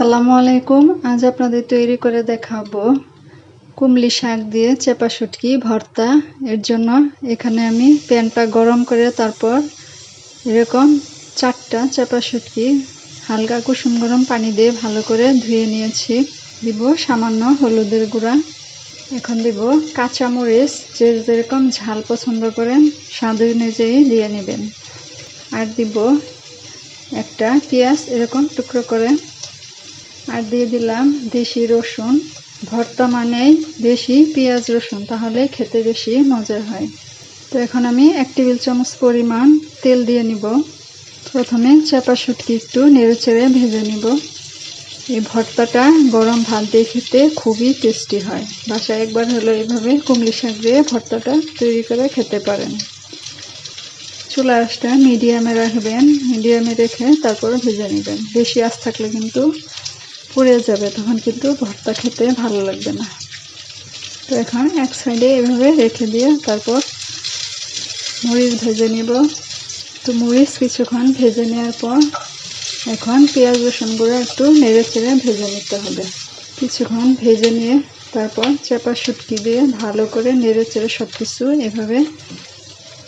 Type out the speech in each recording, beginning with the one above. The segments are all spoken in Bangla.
আসসালামু আলাইকুম। আজ আপনাদের তৈরি করে দেখাবো কুমলি শাক দিয়ে চেপা শুটকি, ভর্তা। এর জন্য এখানে আমি প্যানটা গরম করে তারপর এরকম চারটা চেপা শুটকি, হালকা কুসুম গরম পানি দিয়ে ভালো করে ধুয়ে নিয়েছি। দিব সামান্য হলুদের গুঁড়া। এখন দিব কাঁচামরিচ, যে যেরকম ঝাল পছন্দ করেন, স্বাদ অনুযায়ী দিয়ে নেবেন। আর দিব একটা পেঁয়াজ, এরকম টুকরো করে আর দিয়ে দিলাম দেশি রসুন। ভর্তা মানেই দেশি পেঁয়াজ রসুন, তাহলে খেতে বেশি মজা হয়। তো এখন আমি এক টেবিল চামচ পরিমাণ তেল দিয়ে নিব। প্রথমে চাপা শুটকি একটু নেড়ে চেড়ে ভেজে নিব। এই ভর্তাটা গরম ভাত দিয়ে খেতে খুবই টেস্টি হয়। বাসায় একবার হলো এইভাবে কুমড়ি শাক দিয়ে ভর্তাটা তৈরি করে খেতে পারেন। চুলা আঁচটা মিডিয়ামে রাখবেন, মিডিয়ামে রেখে তারপর ভেজে নেবেন। বেশি আঁচ থাকলে কিন্তু পুড়ে যাবে, তখন কিন্তু ভর্তা খেতে ভালো লাগবে না। তো এখন এক সাইডে এভাবে রেখে দিয়ে তারপর মরিচ ভেজে নিব। তো মরিচ কিছুক্ষণ ভেজে নেওয়ার পর এখন পেঁয়াজ রসুনগুলো একটু নেড়ে চেড়ে ভেজে নিতে হবে। কিছুক্ষণ ভেজে নিয়ে তারপর চেপা শুটকি দিয়ে ভালো করে নেড়ে চেড়ে সব কিছু এভাবে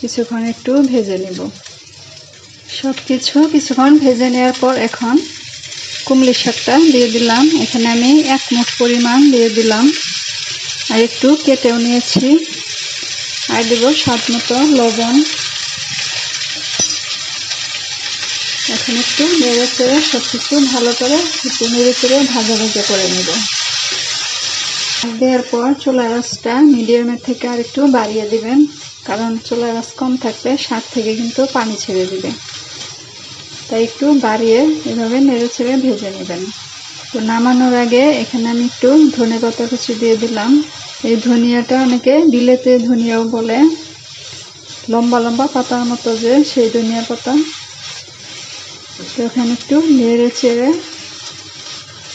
কিছুক্ষণ একটু ভেজে নিব। সব কিছু কিছুক্ষণ ভেজে নেওয়ার পর এখন কুমলি শাকটা দিয়ে দিলাম। এখানে আমি এক মুঠ পরিমাণ দিয়ে দিলাম। আর একটু কেটেও নিয়েছি। আর দেবো স্বাদ মতো লবণ। এখন একটু নেড়ে চেড়ে সব কিছু ভালো করে একটু নেড়ে চেড়ে ভাজা ভাজা করে নেব। দেওয়ার পর চোলা আঁচটা মিডিয়ামের থেকে আর একটু বাড়িয়ে দিবেন। কারণ চোলা আঁচ কম থাকলে শাক থেকে কিন্তু পানি ছেড়ে দিবে। তাই একটু বাড়িয়ে এভাবে নেড়ে ছেড়ে ভেজে নেবেন। তো নামানোর আগে এখানে আমি একটু ধনে পাতা কুচি দিয়ে দিলাম। এই ধনিয়াটা অনেকে বিলেতে ধনিয়াও বলে, লম্বা লম্বা পাতার মতো যে সেই ধনিয়া পাতা। তো এখানে একটু নেড়ে চেড়ে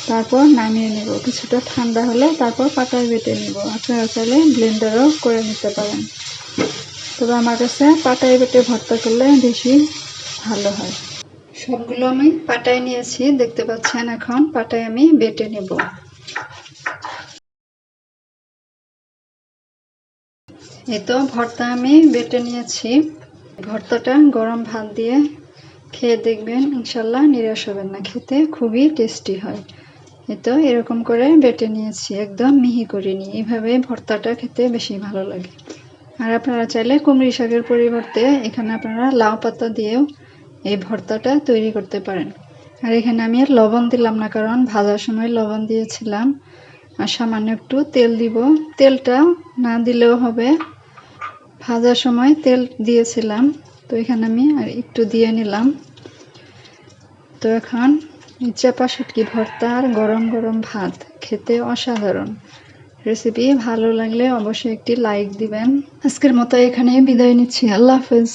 তারপর নামিয়ে নেব। কিছুটা ঠান্ডা হলে তারপর পাতায় বেটে নেব। আপনারা চাইলে ব্লেন্ডারও করে নিতে পারেন। তবে আমার কাছে পাটায় বেটে ভর্তা করলে বেশি ভালো হয়। সবগুলো আমি পাটায় নিয়েছি, দেখতে পাচ্ছেন এখন, পাটায় আমি বেটে নেব। এই তো ভর্তা আমি বেটে নিয়েছি। ভর্তাটা গরম ভাত দিয়ে খেয়ে দেখবেন, ইনশাল্লাহ নিরাশ হবেন না, খেতে খুবই টেস্টি হয়। এই তো এরকম করে বেটে নিয়েছি, একদম মিহি করে নিই এইভাবে ভর্তাটা খেতে বেশি ভালো লাগে। আর আপনারা চাইলে কুমড়ি শাকের পরিবর্তে এখানে আপনারা লাউ পাতা দিয়েও এই ভর্তাটা তৈরি করতে পারেন। আর এখানে আমি আর লবণ দিলাম না, কারণ ভাজার সময় লবণ দিয়েছিলাম। আর সামান্য একটু তেল দিব। তেলটা না দিলেও হবে। ভাজার সময় তেল দিয়েছিলাম। তো এখানে আমি আর একটু দিয়ে নিলাম। তো এখন চাপা শুটকি ভর্তা আর গরম গরম ভাত খেতে অসাধারণ। রেসিপি ভালো লাগলে অবশ্যই একটি লাইক দিবেন। আজকের মতো এখানে বিদায় নিচ্ছি। আল্লাহ হাফেজ।